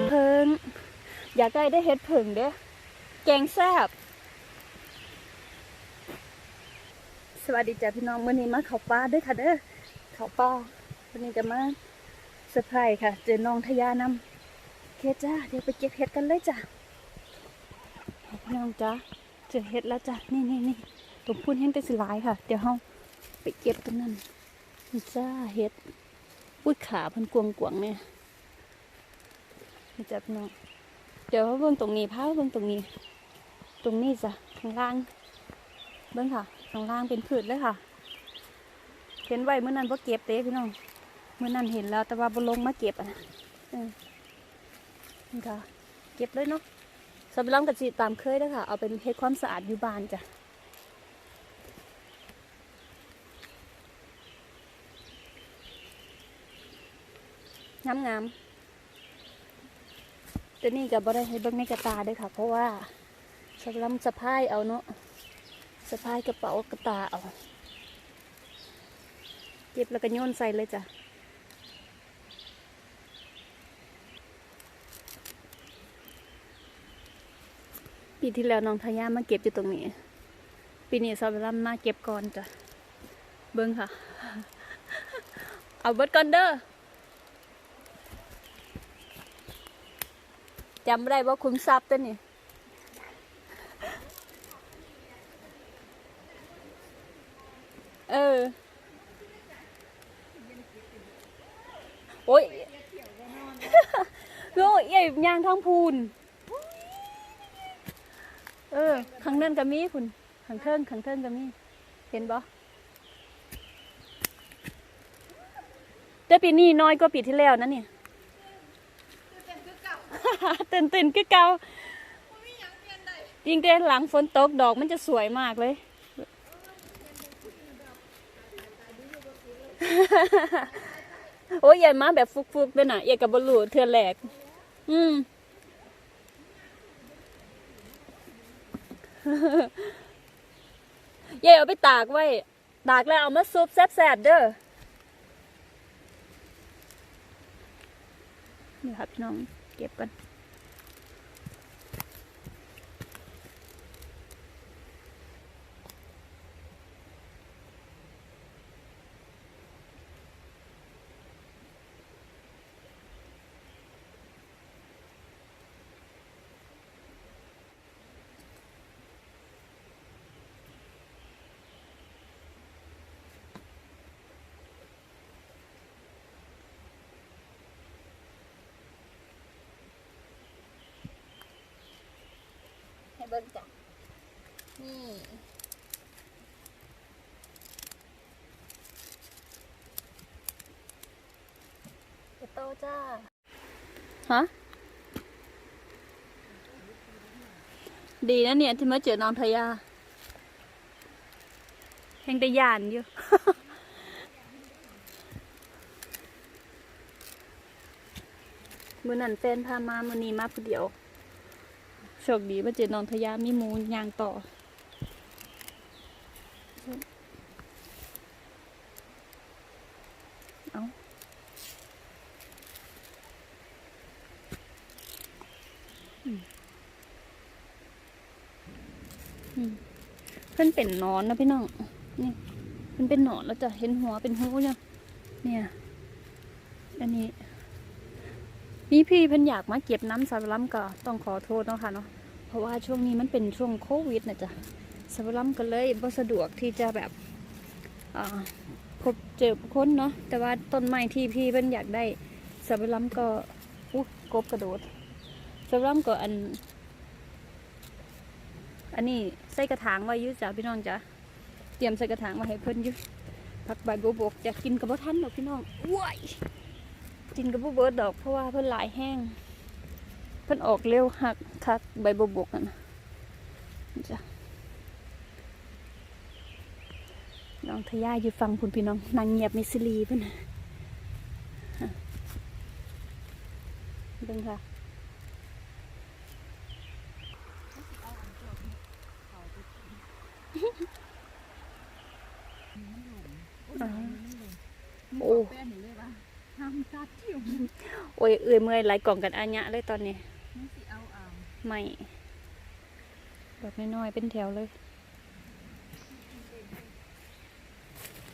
เห็ดเพิงอยากได้ได้เห็ดเพิงเด้อแกงแซ่บสวัสดีจ้ะพี่น้องมื้อนี้มาเขาปลาเด้วยค่ะเด้อเขาปลาวันนี้จะมาเซอร์ไพรส์ค่ะ เจอน้องทยานำเคจ้าเดี๋ยวไปเก็บเห็ดกันเลยจ้ะพี่น้องจ้าเจอเห็ดแล้วจ้ะนี่นี่นี่ผมพูดเห็นแต่สิลายค่ะ เดี๋ยวเฮาไปเก็บกันนั่นจ้าเห็ดปุ้ยขาพันกวงกวงๆเนี่ย นี่จ้ะพี่น้องเดี๋ยวเบิ่งตรงนี้พาเบิ่งตรงนี้ ตรงนี้จ้ะข้างล่างเบิ่งค่ะข้างล่างเป็นพืชเลยค่ะ เห็นไว้เมื่อนั้นว่าเก็บเด้พี่น้องเมื่อนั้นเห็นแล้วแต่ว่าบ่ลงมาเก็บอะนี่ค่ะ เก็บเลยเนาะสำหรับกับจีตามเคยเด้อค่ะ เอาเป็นเฮ็ดความสะอาดอยู่บ้านจ้ะงามงามๆ แต่นี่ก็บ่ได้ให้เบิ่งในกระตาด้วยค่ะ เพราะว่าสำหรับสะพายเอาเนาะสะพายกระเป๋ากระตาเอาเก็บแล้วก็โยนใส่เลยจ้ะปีที่แล้วน้องทายามาเก็บอยู่ตรงนี้ ปีนี้สอบรับมาเก็บก่อนจ้ะ เบิ้งค่ะ เอาเบิดก่อนเด้อ จำได้ว่าคุ้มทรัพย์ตัวนี่เออ โอ้ยโอ้ยใหญ่ยางทั้งพูน เออขังนั่นก็มีคุณขังเทิงขังเทิงก็มี เห็นบ่แต่ปีนี้น้อยกว่าปีที่แล้วนะเนี่ย ตื่นตื่นคือเก่ายิ่งแต่หลังฝนตกดอกมันจะสวยมากเลย โอ้ยใหญ่มาแบบฟุกๆด้วยนะใหญ่กับบลูเทือแหลก อืมเย่เอาไปตากไว้ ตากแล้วเอามาซุปแซ่บๆเด้อ นี่ครับพี่น้องเก็บกัน เบิ่งจ้ะนี่เอโตจ้าฮะดีนะเนี่ย ที่มาเจอน้องทยาแห่งแต่ยานอยู่มือนั่นแฟนพามามือนี้มาผู้เดียวโช คดีว่าเจอนองทยามีมูยางต่อ เอาอืมอืมเพิ่นเป็นนอนนะพี่น้อง นี่เพิ่นเป็นหนอนแล้วจะเห็นหัวเป็นหูเนี่ยเนี่ยอันนี้มีพี่เพิ่นอยากมาเก็บน้ำสาบล้ำก็ต้องขอโทษเนาะค่ะเนาะ เพราะว่าช่วงนี้มันเป็นช่วงโควิดนะจ๊ะสาบล้ำก็เลยบ่สะดวกที่จะแบบพบเจอคนเนาะแต่ว่าต้นไม้ที่พี่เพิ่นอยากได้สาบล้ำก็อุ๊กบกระโดดสาบล้ำก็อัน อันนี้ใส่กระถางไว้ยุ่จ้ะพี่น้องจ้ะเตรียมใส่กระถางมาให้เพิ่นยู่ผักใบบัวบกจะกินกับบ่ทันดอกพี่น้องว้ายกินกับบ่เบิร์ดดอกเพราะว่าเพิ่นหลายแห้ง พิ่นออกเร็วหักคักใบบบกนั่นนะนี่จ้ะน้องทยาอยู่ฟังคุณพี่น้องนางเงียบมิสลีเพิ่นน่ะฮะเบิ่งค่ะอ่าโอ้แป้นเห็นเลยปะทำซัดอยู่โอ้ยเอื่อยเมื่อยไหลายกล่องกันอาญะเลยตอนนี้มันสิเอา อ่างไม่ดอกน้อยๆเป็นแถวเลย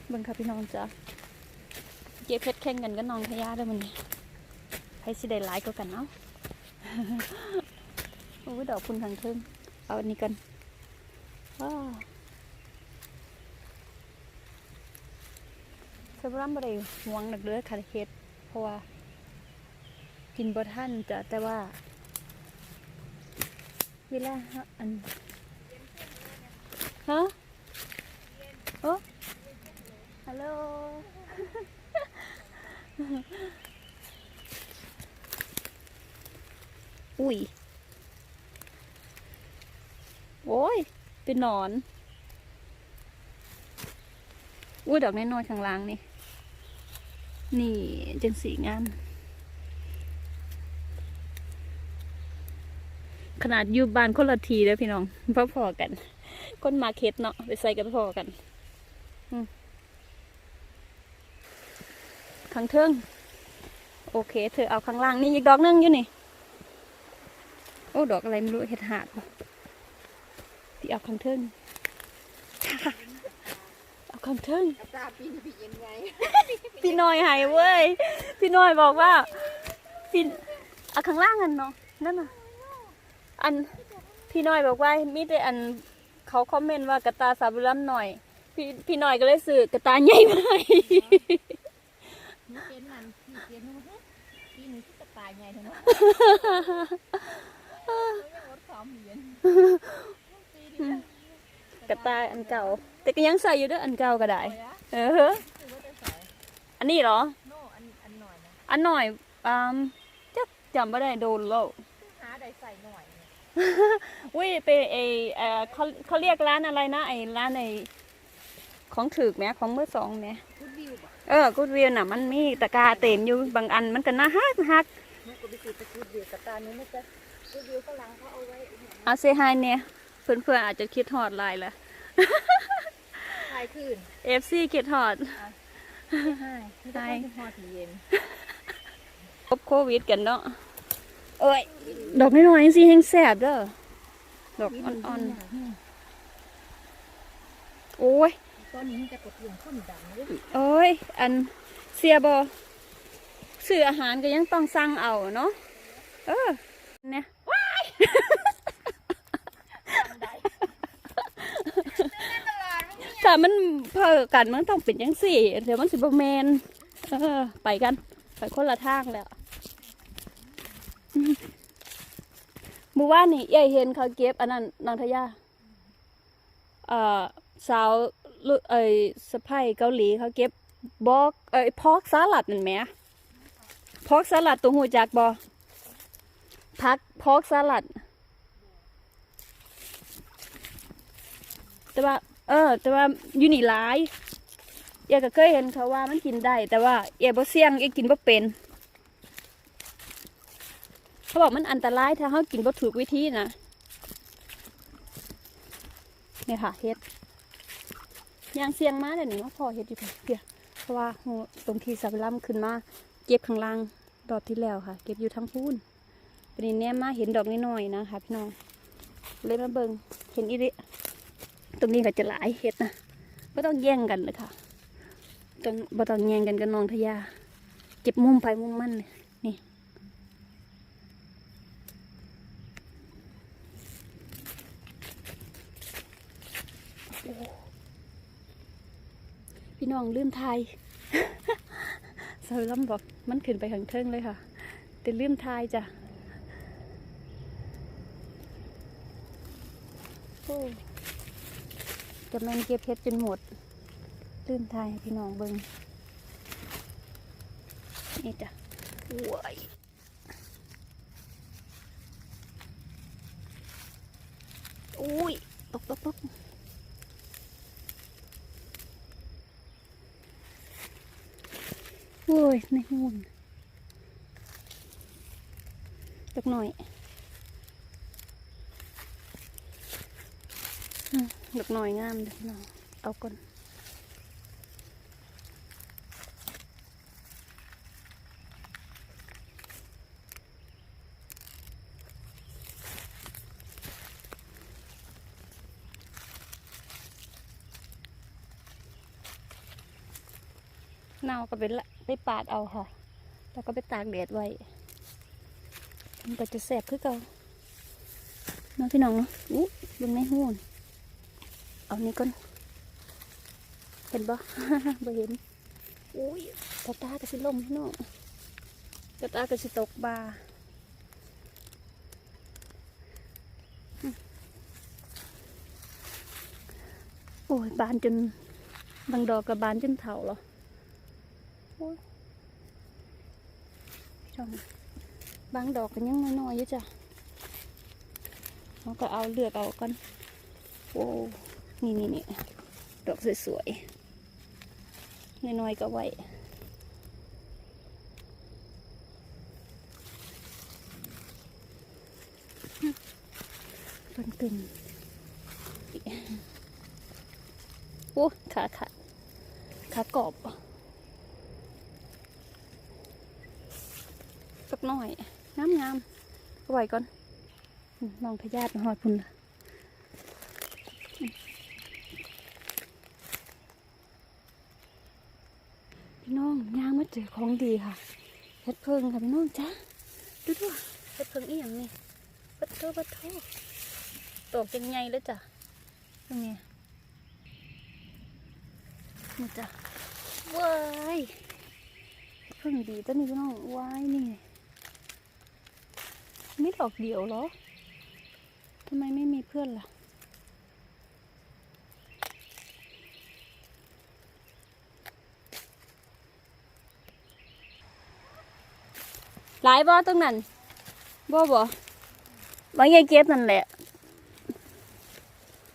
เบิ่งค่ะพี่น้องจ้ะเก็บเพชรแข่งกันกับน้องทยาด้อมันใครสิได้หลายก็กันเนาะโอ้ดอกคุณทางเทิงเอาอันนี้กันว้าสำหรับบ่ได้หวงหนักเลือค่ะเฮ็ดเพราะว่ากินบ่ทันจ้ะแต่ว่า เวลาฮะอันฮะโอ้ฮัลโหลอุ้ย โอ้ย เป็นหนอน อุ้ย ดอกน้อยๆข้างล่างนี่ นี่จังสีงาม ขนาดอยู่บ้านคนละทีแล้วพี่น้องพอพอกัน คนมาเค็ดเนาะไปใส่กันพอกันข้างเทิงโอเค เธอเอาข้างล่างนี่อีกดอกหนึงอยู่นี่โอ้ดอกอะไรไม่รู้เห็ดหาดที่เอาข้างเทิงเอาข้างเทิงกระตาปีนปีเย็นไงพี่น้อยหายเว้ยพี่น้อยบอกว่าพี่เอาข้างล่างกันเนาะนั่นน่ะ อันพี่น้อยบอกว่ามีแต่อันเขาคอมเมนต์ว่ากระตาสาบุรัมหน่อย พี่พี่น้อยก็เลยซื้อกระตาใหญ่มาให้นี่เป็นมันนี่เป็นมันฮะปีนี้ที่กระตายไงเถอะเนาะยังรถสามเหรียญปีนี้กระตาอันเก่า แต่ก็ยังใส่อยู่ด้วยอันเก่าก็ได้ เออ อันนี้เหรอ อันหน่อยอันหน่อยอืมจะจำไม่ได้โดนแล้วหาใดใส่หน่อย อุ้ยไปไอเออเขาเขาเรียกร้านอะไรนะไอร้านไอของถือแหมของมือสองแหมพูดวิวป่ะเออกูดวิวน่ะมันมีตะกร้าเต็มอยู่บางอันมันก็น่าฮักฮักแม่ก็ไปซื้อตะกูดวิวกระตานี้ไม่ใช่พูดวิวฝรั่งเขาเอาไว้อาเซฮายเนี่ยเพื่อนๆอาจจะคิดฮอดไลน์ละทายคืนเอฟซีคิดฮอดใช่ที่ต้องเป็นฮอดเย็นพบโควิดกันเนาะเอ้ยดอกน้อยๆสิแห้งแสบเด้อดอกอ่อนๆโอ้ยตอนนี้จะกดลงข้นดังเลยโอ้ยอันเสียบอซื้ออาหารก็ยังต้องสั่งเอาเนาะเออเนี่ยถ้ามันเพอกันมันต้องเป็นยังสี่เดี๋ยวมันสิบแมนเออไปกันไปคนละทางแล้ว เมื่อวานนี่ยายเห็นเขาเก็บ อันนั้นนางทยาเอ่อสาวลุเอ้ยสะพ้ายเกาหลีเขาเก็บบอกเอ้ยพอกสลัดนั่นแหมพอกสลัดตัวหูจักบอพักพอกสลัด แต่ว่า เออ แต่ว่าอยู่นี่หลายเอยก็เคยเห็นเขาว่ามันกินได้ แต่ว่าเอยบ่เสี่ยงเอยกินบ่เป็น เขาบอกมันอันตรายถ้าเขากินบ่ถูกวิธีนะเนี่ยค่ะเฮ็ดยางเสียงมาเดี๋ยวนี้ว่าพอเฮ็ดอยู่เพียเพราะว่าตรงที่สับล่ำขึ้นมาเก็บข้างล่างดอกที่แล้วค่ะ เก็บอยู่ทั้งพูนเป็นนี้แนมมาเห็นดอกน้อยๆนะคะพี่น้องเลยมาเบิงเห็นอีริตรงนี้ก็จะหลายเห็ดนะไม่ต้องแย่งกันเลยค่ะต้องบ่ต้องแย่งกันกับน้องทยา เก็บมุมไปมุมมันเลยนี่ พี่น้องลืมไทยสาวล้ำบอกมันขึ้นไปข้างเทิงเลยค่ะ แต่ลืมไทยจ้ะโอ้จะแมนเก็บเพชรจนหมดลืมไทยพี่น้องเบิงนี่จ้ะว้ายอุ้ย พูนตักหน่อยดอกหน่อยงามเด็น้องเอาก่อนเนาก็เป็นละ ไปปาดเอาค่ะ แล้วก็ไปตากแดดไว้มันก็จะแสบคือเก่าน้องพี่น้องเนาะอู้ลงในหูนเอานี่ก่อนเห็นบ่ บ่เห็นอุ้ยตาตากระสิลมพี่น้องตาตากระสิตกบาโอ้ยบานจนบางดอกกับบานจนเถาเหรอ พี่น้องบางดอกก็ยังน้อยๆอยู่จ้ะเราก็เอาเลือกเอากันโอ้นี่นี่นี่ดอกสวยๆน้อยๆก็ไว้ต้นตึงโอ้ขาขาขา กรอบสัก หน่อยงามงามๆเอาไว้ก่อนมลองพยาธิหอดพุ่นพี่น้องย่างมาเจอของดีค่ะเฮ็ดเพิงค่ะพี่น้องจ้าดูดูเฮ็ดเพิงอีหยังนี่ปัดโตปัดโตตกยังไงเลยจ้ะยังไงนี่จ้ะว้ายเฮ็ดเพิ่งดีตัวนี้พี่น้องว้ายนี่ ไม่ดอกเดียวเหรอทำไมไม่มีเพื่อนล่ะ หลายบ่ตรงนั้นบ่บ่บางยายเก็บนั่นแหละ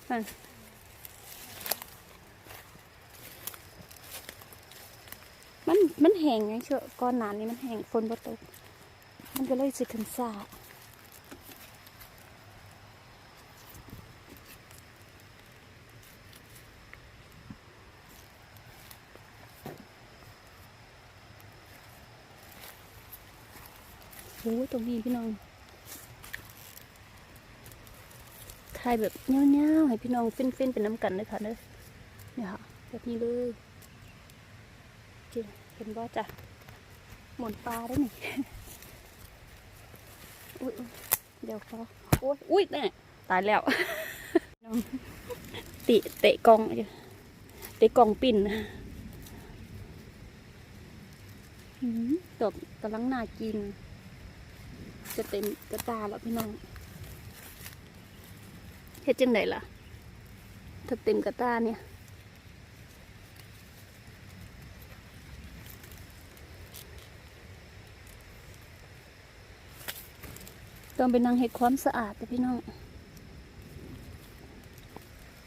มันมันแห้งไงเชื่อก้อนหนานนี้มันแห้งฝนบ่ตกมันก็เลยสิขึ้นซา ตรงนี้พี่น้องถ่ายแบบเงี้ยวๆให้พี่น้องเฟินๆเป็นน้ำกันเลยค่ะเด้อเนี่ยค่ะแบบนี้เลยจริงเห็นบ่าจะหมุนปลาได้ไหมอุ้ยเดี๋ยวเขาโอ้ยอุ้ยแน่ตายแล้วติเตะกองเตะกองปิ่นนะหืมดอกกำลังน่ากิน จะเต็มกระตาแล้วพี่น้องเฮ็ดจังไดล่ะ ถ้าเต็มกระตาเนี่ย ต้องไปนั่งเฮ็ดความสะอาดแต่พี่น้อง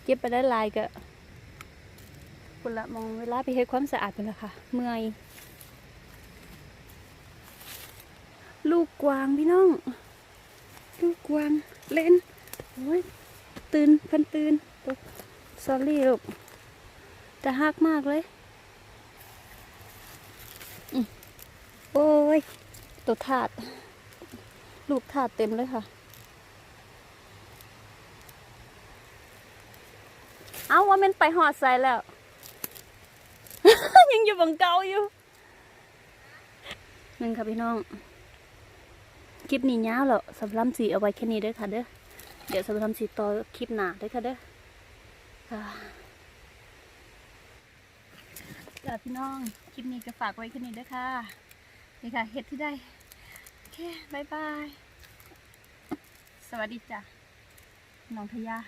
เก็บไปได้ลายก็คุณละมองเวลาไปเฮ็ดความสะอาดไปแล้วค่ะ เมื่อย ลูกกวางพี่น้อง ลูกกวางเล่นโอ้ยตื่นพันตื่นสอรี่ลูกแต่ฮักมากเลยอโอ้ยตัวถาด ลูกถาดเต็มเลยค่ะ เอาว่ามันไปหอดใส่แล้ว ยังอยู่บังเกาอยู่นึงค่ะพี่น้อง คลิปนี้ยาวแล้วสำหรับสีเอาไว้แค่นี้เด้อค่ะเด้อเดี๋ยวสำหรับสีต่อคลิปหนาเด้อค่ะเด้อค่ะจ้าพี่น้องคลิปนี้ก็ฝากไว้แค่นี้เด้อค่ะนี่ค่ะเฮ็ดที่ได้โอเคบายบายสวัสดีจ้ะน้องทยา